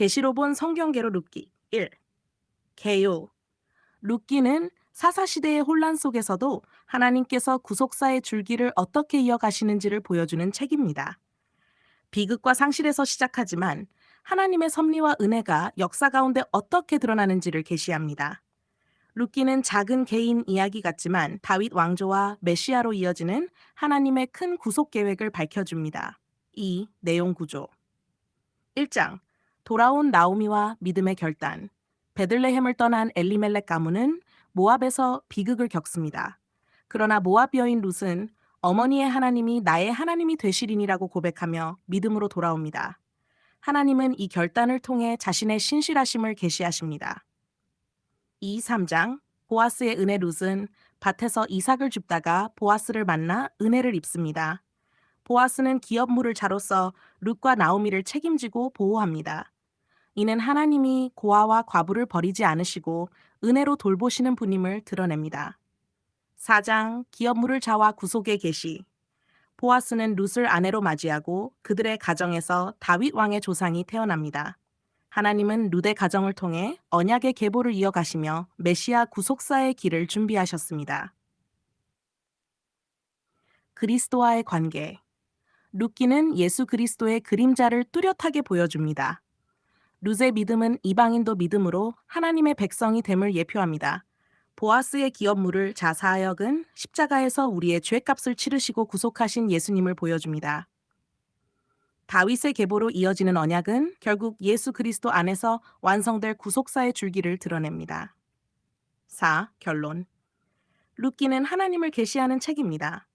계시로 본 성경계로 룻기 1. 개요. 룻기는 사사시대의 혼란 속에서도 하나님께서 구속사의 줄기를 어떻게 이어가시는지를 보여주는 책입니다. 비극과 상실에서 시작하지만 하나님의 섭리와 은혜가 역사 가운데 어떻게 드러나는지를 계시합니다. 룻기는 작은 개인 이야기 같지만 다윗 왕조와 메시아로 이어지는 하나님의 큰 구속 계획을 밝혀줍니다. 2. 내용 구조 1장 돌아온 나오미와 믿음의 결단 베들레헴을 떠난 엘리멜렉 가문은 모압에서 비극을 겪습니다. 그러나 모압 여인 룻은 어머니의 하나님이 나의 하나님이 되시리니라고 고백하며 믿음으로 돌아옵니다. 하나님은 이 결단을 통해 자신의 신실하심을 계시하십니다. 2, 3장 보아스의 은혜 룻은 밭에서 이삭을 줍다가 보아스를 만나 은혜를 입습니다. 보아스는 기업물을 자로서 룻과 나오미를 책임지고 보호합니다. 이는 하나님이 고아와 과부를 버리지 않으시고 은혜로 돌보시는 분임을 드러냅니다. 4장 기업물을 자와 구속의 계시 보아스는 룻을 아내로 맞이하고 그들의 가정에서 다윗 왕의 조상이 태어납니다. 하나님은 룻의 가정을 통해 언약의 계보를 이어가시며 메시아 구속사의 길을 준비하셨습니다. 그리스도와의 관계 룻기는 예수 그리스도의 그림자를 뚜렷하게 보여줍니다. 룻의 믿음은 이방인도 믿음으로 하나님의 백성이 됨을 예표합니다. 보아스의 기업물을 자사하역은 십자가에서 우리의 죄값을 치르시고 구속하신 예수님을 보여줍니다. 다윗의 계보로 이어지는 언약은 결국 예수 그리스도 안에서 완성될 구속사의 줄기를 드러냅니다. 4. 결론 룻기는 하나님을 계시하는 책입니다.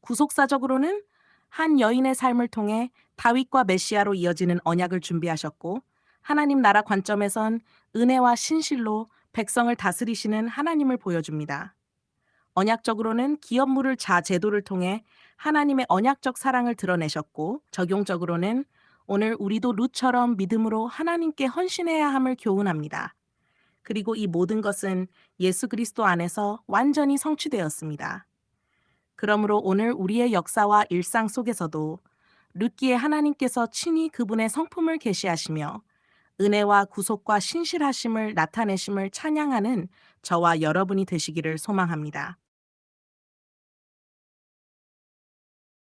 구속사적으로는 한 여인의 삶을 통해 다윗과 메시아로 이어지는 언약을 준비하셨고 하나님 나라 관점에선 은혜와 신실로 백성을 다스리시는 하나님을 보여줍니다. 언약적으로는 기업물을 자 제도를 통해 하나님의 언약적 사랑을 드러내셨고 적용적으로는 오늘 우리도 룻처럼 믿음으로 하나님께 헌신해야 함을 교훈합니다. 그리고 이 모든 것은 예수 그리스도 안에서 완전히 성취되었습니다. 그러므로 오늘 우리의 역사와 일상 속에서도 룻기에 하나님께서 친히 그분의 성품을 계시하시며 은혜와 구속과 신실하심을 나타내심을 찬양하는 저와 여러분이 되시기를 소망합니다.